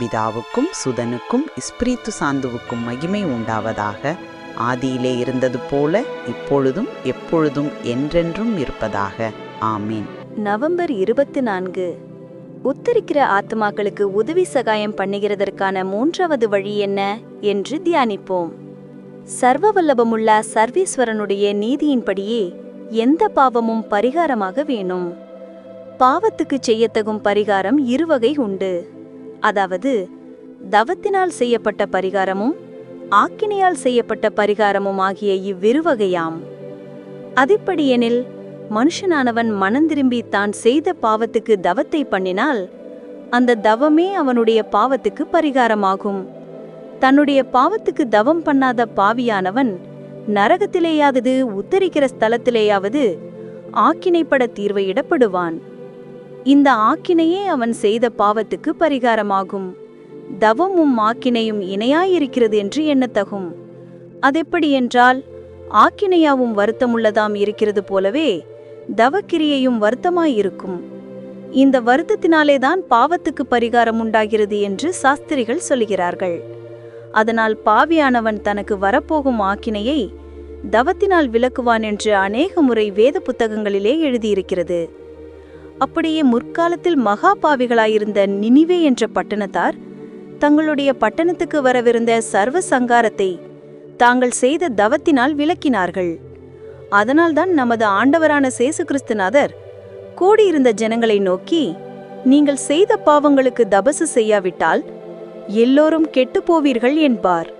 பிதாவுக்கும் சுதனுக்கும் இஸ்பிரித்து சாந்துவுக்கும் மகிமை உண்டாவதாக ஆதியிலே இருந்தது போல இப்பொழுதும் எப்பொழுதும் என்றென்றும் இருப்பதாக. ஆமீன். நவம்பர் இருபத்தி நான்கு. உத்தரிக்கிற ஆத்மாக்களுக்கு உதவி சகாயம் பண்ணுகிறதற்கான மூன்றாவது வழி என்ன என்று தியானிப்போம். சர்வ வல்லபமுள்ள சர்வீஸ்வரனுடைய நீதியின்படியே எந்த பாவமும் பரிகாரமாக வேணும். பாவத்துக்கு செய்யத்தகும் பரிகாரம் இருவகை உண்டு. அதாவது தவத்தினால் செய்யப்பட்ட பரிகாரமும் ஆக்கினியால் செய்யப்பட்ட பரிகாரமும் ஆகிய இவ்விருவகையாம். அதிப்படியெனில் மனுஷனானவன் மனந்திரும்பி தான் செய்த பாவத்துக்கு தவத்தை பண்ணினால் அந்த தவமே அவனுடைய பாவத்துக்கு பரிகாரமாகும். தன்னுடைய பாவத்துக்கு தவம் பண்ணாத பாவியானவன் நரகத்திலேயாவது உத்தரிக்கிற ஸ்தலத்திலேயாவது ஆக்கினைப்பட தீர்வையிடப்படுவான். இந்த ஆக்கினையே அவன் செய்த பாவத்துக்கு பரிகாரமாகும். தவமும் ஆக்கினையும் இணையாயிருக்கிறது என்று எண்ணத்தகும். அதெப்படி என்றால் ஆக்கினையாவும் வருத்தமுள்ளதாம் இருக்கிறது போலவே தவக்கிரியையும் வருத்தமாயிருக்கும். இந்த வருத்தத்தினாலேதான் பாவத்துக்கு பரிகாரம் உண்டாகிறது என்று சாஸ்திரிகள் சொல்கிறார்கள். அதனால் பாவியானவன் தனக்கு வரப்போகும் ஆக்கினையை தவத்தினால் விளக்குவான் என்று அநேக முறை வேத புத்தகங்களிலே எழுதியிருக்கிறது. அப்படியே முற்காலத்தில் மகா பாவிகளாயிருந்த நினிவே என்ற பட்டணத்தார் தங்களுடைய பட்டணத்துக்கு வரவிருந்த சர்வ சங்காரத்தை தாங்கள் செய்த தவத்தினால் விளக்கினார்கள். அதனால்தான் நமது ஆண்டவரான சேசு கிறிஸ்துநாதர் கூடியிருந்த ஜனங்களை நோக்கி நீங்கள் செய்த பாவங்களுக்கு தபசு செய்யாவிட்டால் எல்லோரும் கெட்டுப் போவீர்கள் என்பார்.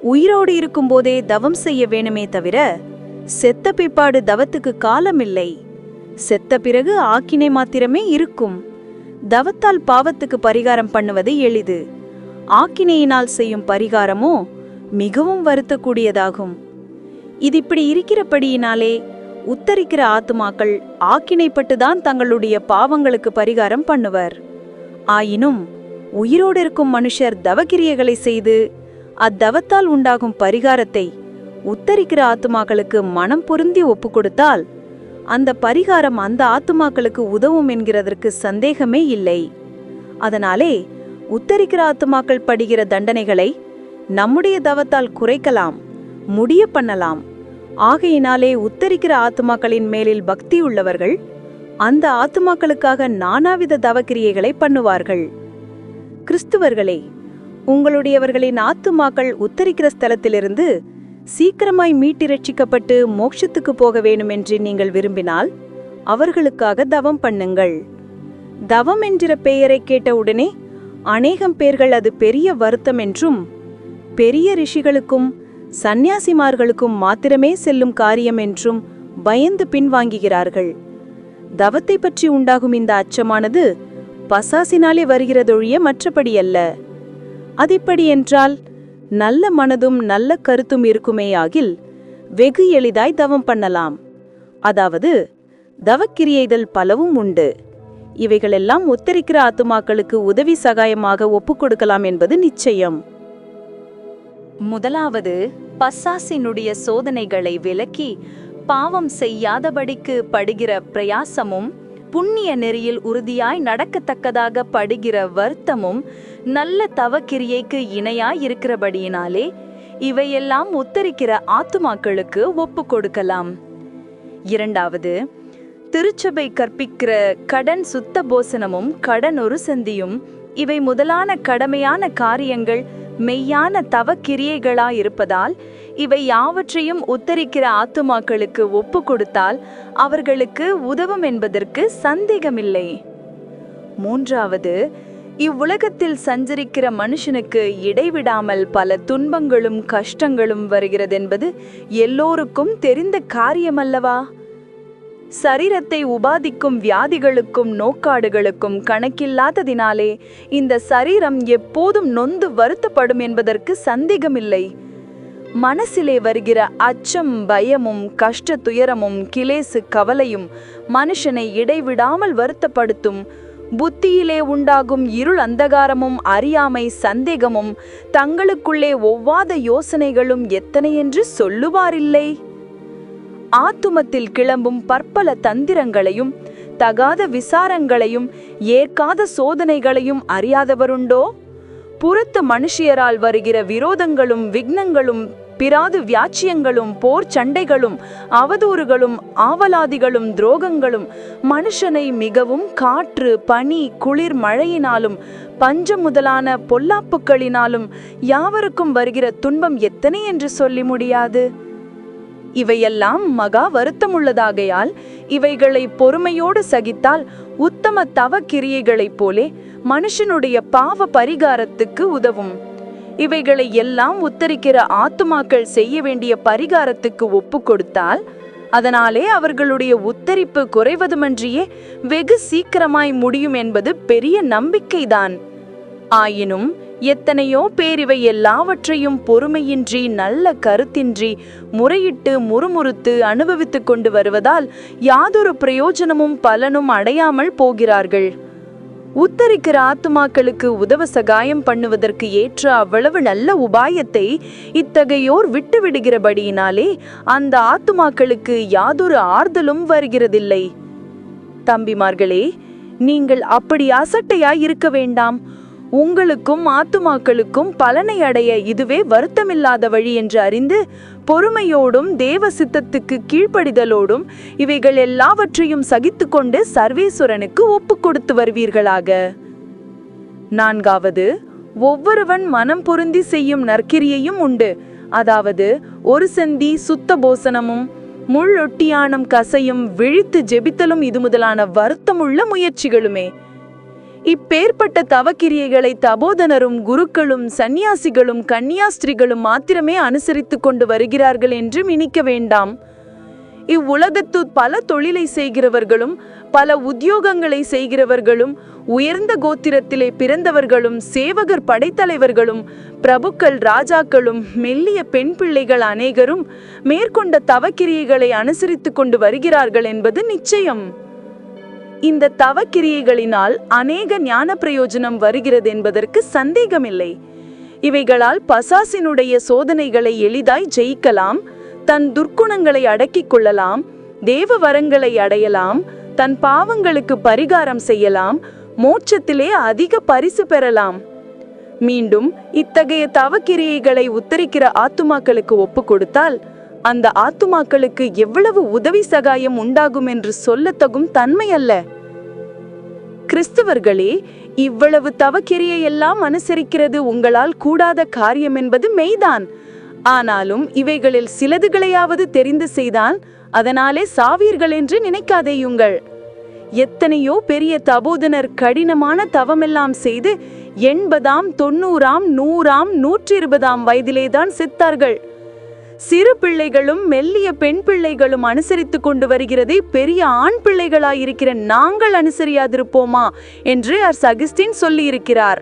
உயிரோடு இருக்கும்போதே தவம் செய்ய வேணுமே தவிர செத்த பிற்பாடு தவத்துக்கு காலமில்லை. செத்த பிறகு ஆக்கினை மாத்திரமே இருக்கும். தவத்தால் பாவத்துக்கு பரிகாரம் பண்ணுவது எளிது. ஆக்கினையினால் செய்யும் பரிகாரமோ மிகவும் வருத்தக்கூடியதாகும். இது இப்படி இருக்கிறபடியினாலே உத்தரிக்கிற ஆத்துமாக்கள் ஆக்கினைப்பட்டுதான் தங்களுடைய பாவங்களுக்கு பரிகாரம் பண்ணுவர். ஆயினும் உயிரோடு இருக்கும் மனுஷர் தவக்கிரியைகளை செய்து அத்தவத்தால் உண்டாகும் பரிகாரத்தை உத்தரிக்கிற ஆத்துமாக்களுக்கு மனம் பொருந்தி ஒப்புக்கொடுத்தால் அந்த பரிகாரம் அந்த ஆத்துமாக்களுக்கு உதவும் என்கிறதற்கு சந்தேகமே இல்லை. அதனாலே உத்தரிக்கிற ஆத்துமாக்கள் படுகிற தண்டனைகளை நம்முடைய தவத்தால் குறைக்கலாம் முடிய பண்ணலாம். ஆகையினாலே உத்தரிக்கிற ஆத்துமாக்களின் மேலில் பக்தி உள்ளவர்கள் அந்த ஆத்துமாக்களுக்காக நானாவித தவக்கிரியைகளை பண்ணுவார்கள். கிறிஸ்துவர்களே உங்களுடையவர்களின் ஆத்துமாக்கள் உத்தரிக்கிற ஸ்தலத்திலிருந்து சீக்கிரமாய் மீட்டிரட்சிக்கப்பட்டு மோட்சத்துக்கு போக வேணுமென்று நீங்கள் விரும்பினால் அவர்களுக்காக தவம் பண்ணுங்கள். தவம் என்கிற பெயரை கேட்டவுடனே அநேகம் பேர்கள் அது பெரிய வருத்தம் என்றும் பெரிய ரிஷிகளுக்கும் சந்நியாசிமார்களுக்கும் மாத்திரமே செல்லும் காரியம் என்றும் பயந்து பின்வாங்குகிறார்கள். தவத்தை பற்றி உண்டாகும் இந்த அச்சமானது பசாசினாலே வருகிறதொழிய மற்றபடி அல்ல. அதிப்படி என்றால் நல்ல மனதும் நல்ல கருத்தும் இருக்குமேயாகில் வெகு எளிதாய் தவம் பண்ணலாம். அதாவது தவக்கிரியைதல் பலவும் உண்டு. இவைகளெல்லாம் உத்தரிக்கிற ஆத்துமாக்களுக்கு உதவி சகாயமாக ஒப்புக்கொடுக்கலாம் என்பது நிச்சயம். முதலாவது பசாசினுடைய சோதனைகளை விலக்கி பாவம் செய்யாதபடிக்கு படுகிற பிரயாசமும் புண்ணிய நெறியில் உறுதியாய் நடக்கத்தக்கதாக படுகிற வருத்தமும் நல்ல தவக்கிரியைக்கு இணையாய் இருக்கிறபடியினாலே இவையெல்லாம் உத்தரிக்கிற ஆத்துமாக்களுக்கு ஒப்பு கொடுக்கலாம். இரண்டாவது திருச்சபை கற்பிக்கிற கடன் சுத்த போசனமும் கடன் ஒரு சந்தியும் இவை முதலான கடமையான காரியங்கள் மெய்யான தவ இருப்பதால் இவை யாவற்றையும் உத்தரிக்கிற ஆத்துமாக்களுக்கு ஒப்பு கொடுத்தால் அவர்களுக்கு உதவும் என்பதற்கு சந்தேகமில்லை. மூன்றாவது இவ்வுலகத்தில் சஞ்சரிக்கிற மனுஷனுக்கு இடைவிடாமல் பல துன்பங்களும் கஷ்டங்களும் வருகிறதென்பது எல்லோருக்கும் தெரிந்த காரியமல்லவா? சரீரத்தை உபாதிக்கும் வியாதிகளுக்கும் நோக்காடுகளுக்கும் கணக்கில்லாததினாலே இந்த சரீரம் எப்போதும் நொந்து வருத்தப்படும் என்பதற்கு சந்தேகமில்லை. மனசிலே வருகிற அச்சம் பயமும் கஷ்ட துயரமும் கிலேசு கவலையும் மனுஷனை இடைவிடாமல் வருத்தப்படுத்தும். புத்தியிலே உண்டாகும் இருள் அந்தகாரமும் அறியாமை சந்தேகமும் தங்களுக்குள்ளே ஒவ்வாத யோசனைகளும் எத்தனையென்று சொல்லுவாரில்லை? ஆத்துமத்தில் கிளம்பும் பற்பல தந்திரங்களையும் தகாத விசாரங்களையும் ஏற்காத சோதனைகளையும் அறியாதவருண்டோ? புறத்து மனுஷியரால் வருகிற விரோதங்களும் விக்னங்களும் பிராது வியாச்சியங்களும் போர் சண்டைகளும் அவதூறுகளும் ஆவலாதிகளும் துரோகங்களும் மனுஷனை மிகவும் காற்று பனி குளிர் மழையினாலும் பஞ்சம் முதலான பொல்லாப்புக்களினாலும் யாவருக்கும் வருகிற துன்பம் எத்தனை என்று சொல்லி முடியாது? இவையெல்லாம் மகா வருத்தமுள்ளதாகையால் இவைகளை பொறுமையோடு சகித்தால் உத்தம தவ கிரியைகளைப் போலே மனுஷனுடைய பாவ பரிகாரத்துக்கு உதவும். இவைகளை எல்லாம் உத்தரிக்கிற ஆத்துமாக்கள் செய்ய வேண்டிய பரிகாரத்துக்கு ஒப்பு கொடுத்தால் அதனாலே அவர்களுடைய உத்தரிப்பு குறைவதுமன்றியே வெகு சீக்கிரமாய் முடியும் என்பது பெரிய நம்பிக்கைதான். ஆயினும் எத்தனையோ பேர் இவை எல்லாவற்றையும் பொறுமையின்றி நல்ல கருத்தின்றி முறையிட்டு முறுமுறுத்து அனுபவித்துக் கொண்டு வருவதால் யாதொரு பிரயோஜனமும் பலனும் அடையாமல் போகிறார்கள். உத்தரிக்கிற ஆத்துமாக்களுக்கு உதவ சகாயம் பண்ணுவதற்கு ஏற்ற அவ்வளவு நல்ல உபாயத்தை இத்தகையோர் விட்டுவிடுகிறபடியினாலே அந்த ஆத்துமாக்களுக்கு யாதொரு ஆறுதலும் வருகிறதில்லை. தம்பிமார்களே நீங்கள் அப்படி அசட்டையாய் இருக்க வேண்டாம். உங்களுக்கும் ஆத்துமாக்களுக்கும் பலனை அடைய இதுவே வருத்தமில்லாத வழி என்று அறிந்து பொறுமையோடும் தேவ சித்தத்துக்கு கீழ்ப்படிதலோடும் இவைகள் எல்லாவற்றையும் சகித்துக்கொண்டு சர்வேஸ்வரனுக்கு ஒப்பு கொடுத்து வருவீர்களாக. நான்காவது ஒவ்வொருவன் மனம் பொருந்தி செய்யும் நற்கிரியையும் உண்டு. அதாவது ஒரு செந்தி சுத்த போசனமும் முள்ளொட்டியானம் கசையும் விழித்து ஜெபித்தலும் இது முதலான வருத்தமுள்ள முயற்சிகளுமே. இப்பேற்பட்ட தவக்கிரியைகளை தபோதனரும் குருக்களும் சந்நியாசிகளும் கன்னியாஸ்திரிகளும் மாத்திரமே அனுசரித்துக் கொண்டு வருகிறார்கள் என்று மினிக்க வேண்டாம். இவ்வுலகத்து பல தொழிலை செய்கிறவர்களும் பல உத்தியோகங்களை செய்கிறவர்களும் உயர்ந்த கோத்திரத்திலே பிறந்தவர்களும் சேவகர் படைத்தலைவர்களும் பிரபுக்கள் ராஜாக்களும் மெல்லிய பெண் பிள்ளைகள் அநேகரும் மேற்கொண்ட தவக்கிரியைகளை அனுசரித்துக் கொண்டு வருகிறார்கள் என்பது நிச்சயம். இந்த தவக்கிரியைகளினால் அநேக ஞான பிரயோஜனம் வருகிறது என்பதற்கு சந்தேகமில்லை. இவைகளால் பசாசினுடைய சோதனைகளை எளிதாய் ஜெயிக்கலாம் தன் துர்க்குணங்களை அடக்கிக் கொள்ளலாம் தேவ வரங்களை அடையலாம் தன் பாவங்களுக்கு பரிகாரம் செய்யலாம் மோட்சத்திலே அதிக பரிசு பெறலாம். மீண்டும் இத்தகைய தவக்கிரியைகளை உத்தரிக்கிற ஆத்துமாக்களுக்கு ஒப்பு கொடுத்தால் அந்த ஆத்துமாக்களுக்கு எவ்வளவு உதவி சகாயம் உண்டாகும் என்று சொல்லத்தகும் தன்மை அல்ல. கிறிஸ்தவர்களே இவ்வளவு தவக்கிரியையெல்லாம் அனுசரிக்கிறது உங்களால் கூடாத காரியம் என்பது மெய்தான். ஆனாலும் இவைகளில் சிலதுகளையாவது தெரிந்து செய்தால் அதனாலே சாவீர்கள் என்று நினைக்காதேயுங்கள். எத்தனையோ பெரிய தபோதனர் கடினமான தவமெல்லாம் செய்து எண்பதாம் தொண்ணூறாம் நூறாம் நூற்றி இருபதாம் வயதிலேதான் செத்தார்கள். சிறு பிள்ளைகளும் மெல்லிய பெண் பிள்ளைகளும் அனுசரித்து கொண்டு வருகிறதை பெரிய ஆண் பிள்ளைகளாயிருக்கிற நாங்கள் அனுசரியாதிருப்போமா என்று அர் சகிஸ்டின் சொல்லியிருக்கிறார்.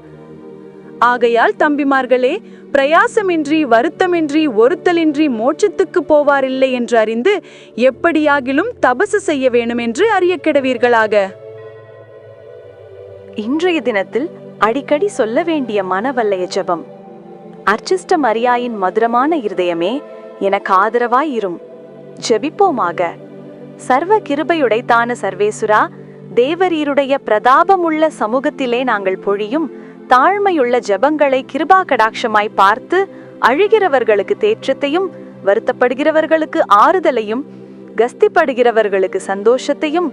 ஆகையால் தம்பிமார்களே பிரயாசமின்றி வருத்தமின்றி ஒருத்தலின்றி மோட்சத்துக்கு போவாரில்லை என்று அறிந்து எப்படியாகிலும் தபசு செய்ய வேணும் என்று அறிய கெடுவீர்களாக. இன்றைய தினத்தில் அடிக்கடி சொல்ல வேண்டிய மனவல்லைய ஜெபம். அர்ச்சிஷ்ட மரியாயின் மதுரமான இருதயமே எனக்கு ஆதரவாய் இரும் ஜெபிப்போமாக. சர்வ கிருபையுடைத்தான சர்வேசுரா தேவரீருடைய பிரதாபமுள்ள சமூகத்திலே நாங்கள் பொழியும் தாழ்மையுள்ள ஜெபங்களை கிருபா கடாட்சமாய் பார்த்து அழுகிறவர்களுக்கு தேற்றத்தையும் வருத்தப்படுகிறவர்களுக்கு ஆறுதலையும் கஸ்திப்படுகிறவர்களுக்கு சந்தோஷத்தையும்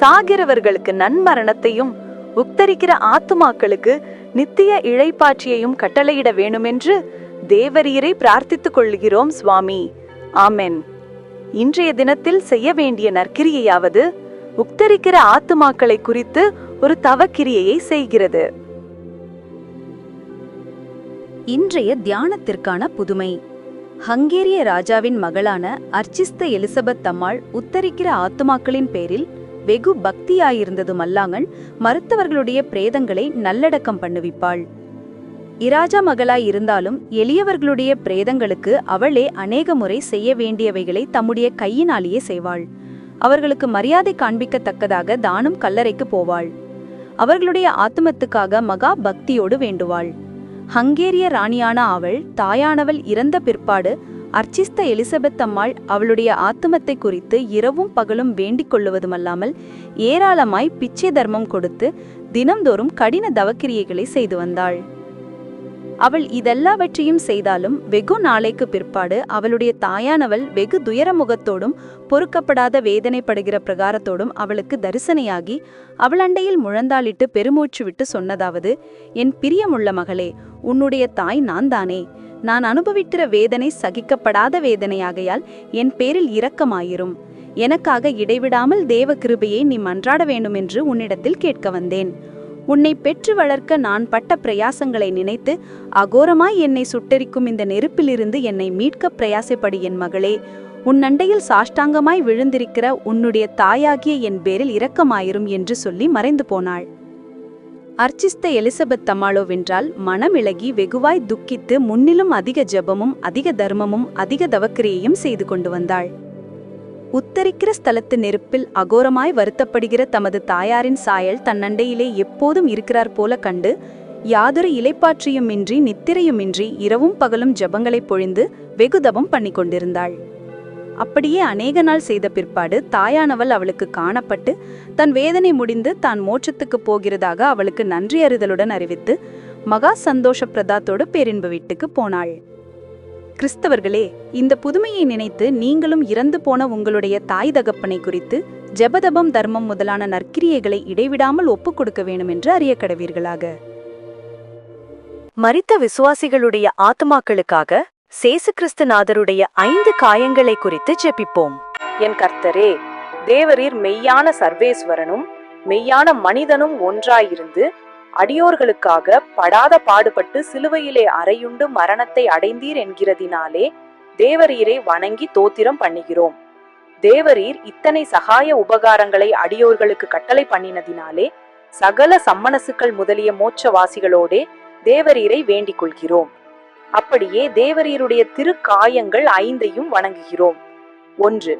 சாகிறவர்களுக்கு நன்மரணத்தையும் உக்தரிக்கிற ஆத்துமாக்களுக்கு நித்திய இழைப்பாட்சியையும் கட்டளையிட வேணுமென்று தேவரீரை பிரார்த்தித்துக் கொள்கிறோம் சுவாமி. ஆமென். இன்றைய தினத்தில் செய்ய வேண்டிய நற்கிரியையாவது உக்தரிக்கிற ஆத்துமாக்களை குறித்து ஒரு தவக்கிரியையை செய்கிறது. இன்றைய தியானத்திற்கான புதுமை. ஹங்கேரிய ராஜாவின் மகளான அர்ச்சிஸ்த எலிசபெத் அம்மாள் உத்தரிக்கிற ஆத்துமாக்களின் பேரில் வெகு பக்தியாயிருந்ததுமல்லாமல் மருத்துவர்களுடைய பிரேதங்களை நல்லடக்கம் பண்ணுவிப்பாள். இராஜா மகளாய் இருந்தாலும் எளியவர்களுடைய பிரேதங்களுக்கு அவளே அநேக முறை செய்ய வேண்டியவைகளை தம்முடைய கையினாலேயே செய்வாள். அவர்களுக்கு மரியாதை காண்பிக்கத்தக்கதாக தானும் கல்லறைக்கு போவாள். அவர்களுடைய ஆத்துமத்துக்காக மகா பக்தியோடு வேண்டுவாள். ஹங்கேரிய ராணியான அவள் தாயானவள் இறந்த பிற்பாடு அர்ச்சிஸ்த எலிசபெத் அம்மாள் அவளுடைய ஆத்துமத்தை குறித்து இரவும் பகலும் வேண்டிக் கொள்ளுவதுமல்லாமல் ஏராளமாய் பிச்சை தர்மம் கொடுத்து தினம்தோறும் கடின தவக்கிரியைகளை செய்து வந்தாள். அவள் இதெல்லாவற்றையும் செய்தாலும் வெகு நாளைக்கு பிற்பாடு அவளுடைய தாயானவள் வெகு துயரமுகத்தோடும் பொறுக்கப்படாத வேதனைப்படுகிற பிரகாரத்தோடும் அவளுக்கு தரிசனையாகி அவள் அண்டையில் முழந்தாளிட்டு பெருமூச்சு விட்டு சொன்னதாவது என் பிரியமுள்ள மகளே உன்னுடைய தாய் நான் தானே நான் அனுபவிக்கிற வேதனை சகிக்கப்படாத வேதனையாகையால் என் பேரில் இரக்கமாயிரும். எனக்காக இடைவிடாமல் தேவ கிருபையை நீ மன்றாட வேண்டுமென்று உன்னிடத்தில் கேட்க வந்தேன். உன்னை பெற்று வளர்க்க நான் பட்ட பிரயாசங்களை நினைத்து அகோரமாய் என்னை சுட்டெரிக்கும் இந்த நெருப்பிலிருந்து என்னை மீட்க பிரயாசப்படு என் மகளே. உன் அண்டையில் சாஷ்டாங்கமாய் விழுந்திருக்கிற உன்னுடைய தாயாகிய என் பேரில் இரக்கமாயிரும் என்று சொல்லி மறைந்து போனாள். அர்ச்சிஸ்த எலிசபெத் தம்மாளோவென்றால் மனமிலகி வெகுவாய் துக்கித்து முன்னிலும் அதிக ஜெபமும் அதிக தர்மமும் அதிக தவக்கிரியையும் செய்து கொண்டு வந்தாள். உத்தரிக்கிற ஸ்தலத்து நெருப்பில் அகோரமாய் வருத்தப்படுகிற தமது தாயாரின் சாயல் தன்னண்டையிலே எப்போதும் இருக்கிறார் போல கண்டு யாதொரு இலைப்பாற்றியுமின்றி நித்திரையுமின்றி இரவும் பகலும் ஜெபங்களைப் பொழிந்து வெகுதபம் பண்ணி கொண்டிருந்தாள். அப்படியே அநேக நாள் செய்த பிற்பாடு தாயானவள் அவளுக்கு காணப்பட்டு தன் வேதனை முடிந்து தான் மோட்சத்துக்கு போகிறதாக அவளுக்கு நன்றி அறிதலுடன் அறிவித்து மகா சந்தோஷ பிரதாத்தோடு பேரின்பு வீட்டுக்கு போனாள். கிறிஸ்தவர்களே இந்த புதுமையை நினைத்து நீங்களும் இறந்து போன உங்களுடைய தாய் தகப்பனை குறித்து ஜெபதபம் தர்மம் முதலான நற்கிரியைகளை இடைவிடாமல் ஒப்புக் கொடுக்க வேண்டும் என்று அறிய கடவீர்களாக. மறித்த விசுவாசிகளுடைய ஆத்மாக்களுக்காக சேசு கிறிஸ்துநாதருடைய ஐந்து காயங்களை குறித்து ஜெபிப்போம். என் கர்த்தரே தேவரீர் மெய்யான சர்வேஸ்வரனும் மெய்யான மனிதனும் ஒன்றாயிருந்து அடியோர்களுக்காக படாத பாடுபட்டு சிலுவையிலே அறையுண்டு மரணத்தை அடைந்தீர் என்கிறதினாலே தேவரீரை வணங்கி தோத்திரம் பண்ணுகிறோம். தேவரீர் இத்தனை சகாய உபகாரங்களை அடியோர்களுக்கு கட்டளை பண்ணினதினாலே சகல சம்மனசுக்கள் முதலிய மோட்சவாசிகளோடே தேவரீரை வேண்டிக் கொள்கிறோம் அப்படியே தேவரீருடைய திருக்காயங்கள் ஐந்தையும் வணங்குகிறோம். ஒன்று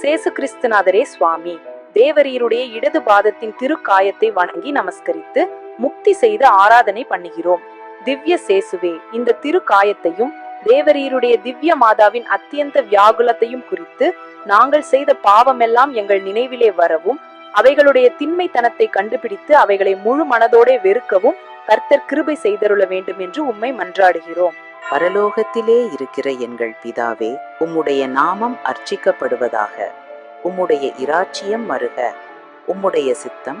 சேசு கிறிஸ்துநாதரே சுவாமி தேவரீருடைய இடது பாதத்தின் திருக்காயத்தை வணங்கி நமஸ்கரித்து முக்தி செய்து ஆராதனை பண்ணுகிறோம். திவ்ய சேசுவே இந்த திருக்காயத்தையும் தேவரீருடைய திவ்ய மாதாவின் அத்தியந்த வியாகுலத்தையும் குறித்து நாங்கள் செய்த பாவமெல்லாம் எங்கள் நினைவிலே வரவும் அவைகளுடைய திண்மைத்தனத்தை கண்டுபிடித்து அவைகளை முழு மனதோடே வெறுக்கவும் கர்த்தர் கிருபை செய்தருள வேண்டும் என்று உம்மை மன்றாடுகிறோம். பரலோகத்திலே இருக்கிற எங்கள் பிதாவே உம்முடைய நாமம் அர்ச்சிக்கப்படுவதாக உம்முடைய இராச்சியம் மருக உம்முடைய சித்தம்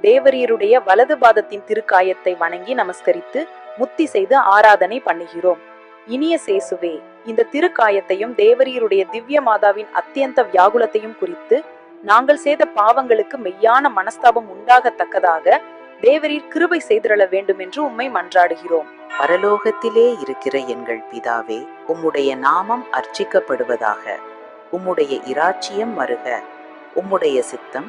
தேவரீருடைய வலது பாதத்தின் திருக்காயத்தை வணங்கி நமஸ்கரித்து முத்தி செய்து ஆராதனை பண்ணுகிறோம். இனிய சேசுவே இந்த திருக்காயத்தையும் தேவரீருடைய திவ்ய மாதாவின் அத்தியந்த வியாகுலத்தையும் குறித்து நாங்கள் செய்த பாவங்களுக்கு மெய்யான மனஸ்தாபம் உண்டாகத்தக்கதாக தேவரீர் கிருபை செய்திருள வேண்டும் என்று உம்மை மன்றாடுகிறோம். பரலோகத்திலே இருக்கிற எங்கள் பிதாவே உம்முடைய நாமம் அர்ச்சிக்கப்படுவதாக உம்முடைய இராச்சியம் வருக உம்முடைய சித்தம்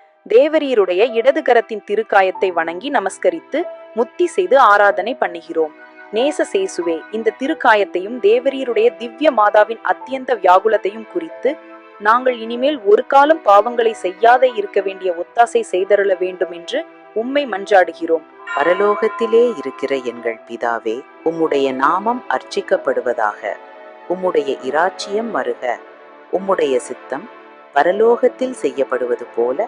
தேவரீருடைய இடது கரத்தின் திருக்காயத்தை வணங்கி நமஸ்கரித்து முத்தி செய்து ஆராதனை பண்ணுகிறோம். நேச சேசுவே இந்த திருக்காயத்தையும் தேவரீருடைய திவ்ய மாதாவின் அத்தியந்த வியாகுலத்தையும் குறித்து நாங்கள் இனிமேல் ஒரு காலம் பாவங்களை செய்யாதே இருக்க வேண்டிய ஒத்தாசை செய்தருள வேண்டும் என்று உம்மை மன்றாடுகிறோம். பரலோகத்திலே இருக்கிற எங்கள் பிதாவே உம்முடைய நாமம் அர்ச்சிக்கப்படுவதாக உம்முடைய இராச்சியம் மருக உம்முடைய சித்தம் பரலோகத்தில் செய்யப்படுவது போல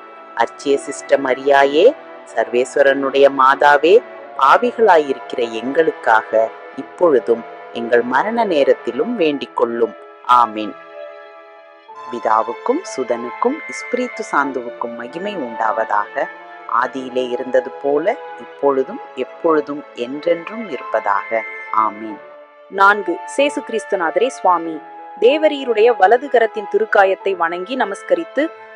அச்சே சிஸ்ட மரியாயே சர்வேஸ்வரனுடைய மாதாவே பாவிகளாயிருக்கிற எங்களுக்காக இப்பொழுதும் எங்கள் மரண நேரத்திலும் வேண்டிக் கொள்ளும் ஆமீன். பிதாவுக்கும் சுதனுக்கும் இஸ்பிரித்து சாந்துவுக்கும் மகிமை உண்டாவதாக ஆதியிலே இருந்தது போல இப்பொழுதும் எப்பொழுதும் என்றென்றும் இருப்பதாக. ஆமீன். நான்கு சேசு கிறிஸ்துநாதரே சுவாமி. தேவரீருடைய வலது கரத்தின் திருக்காயத்தை வணங்கி நமஸ்கரித்து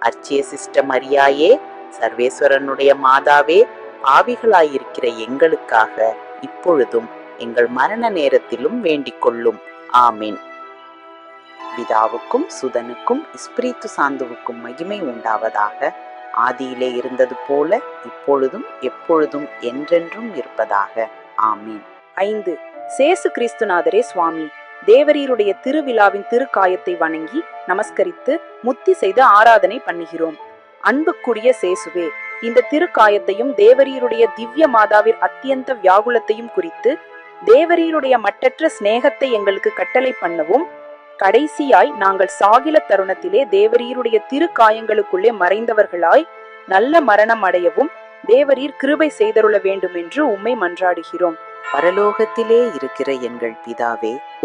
அச்சே சிஸ்ட மரியாயே சர்வேஸ்வரனுடைய மாதாவே பாவிகளாயிருக்கிற எங்களுக்காக இப்பொழுதும் எங்கள் மரண நேரத்திலும் வேண்டிக் கொள்ளும் ஆமீன். பிதாவுக்கும் சுதனுக்கும் இஸ்பிரித்து சாந்துவுக்கும் மகிமை உண்டாவதாக ஆதியிலே இருந்தது போல இப்பொழுதும் எப்பொழுதும் என்றென்றும் இருப்பதாக. ஆமீன். ஐந்து. சேசு கிறிஸ்துநாதரே சுவாமி தேவரீருடைய திருவிழாவின் திருக்காயத்தை வணங்கி நமஸ்கரித்து முத்தி செய்து ஆராதனை பண்ணுகிறோம். அன்புக்குரிய சேசுவே இந்த திருக்காயத்தையும் தேவரீருடைய திவ்ய மாதாவின் அத்தியந்த வியாகுலத்தையும் குறித்து தேவரீருடைய மட்டற்ற சிநேகத்தை எங்களுக்கு கட்டளை பண்ணவும் கடைசியாய் நாங்கள் சாகில தருணத்திலே தேவரீருடைய திருக்காயங்களுக்குள்ளே மறைந்தவர்களாய் நல்ல மரணம் அடையவும் தேவரீர் கிருபை செய்தருள வேண்டும் என்று உம்மை மன்றாடுகிறோம். பரலோகத்திலே இருக்கிற எங்கள் பிதாவே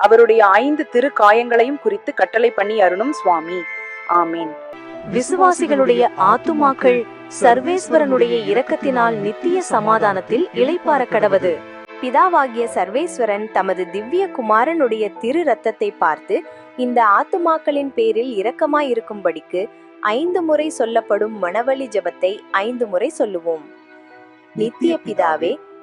அவருடைய ஐந்து திரு காயங்களையும் குறித்து கட்டளை பண்ணி அருணும் சுவாமி. ஆமீன். விசுவாசிகளுடைய ஆத்துமாக்கள் சர்வேஸ்வரனுடைய இரக்கத்தினால் நித்திய சமாதானத்தில் இளைப்பார கடவது. பிதாவாகிய சர்வேஸ்வரன் தமது திவ்ய குமாரனுடைய திரு ரத்தத்தை பார்த்து இந்த ஆத்துமாக்களின் பேரில் இரக்கமாயிருக்கும்படிக்கு ஐந்து முறை சொல்லப்படும் மணவழி ஜெபத்தை ஐந்து முறை சொல்லுவோம். நித்திய பிதாவே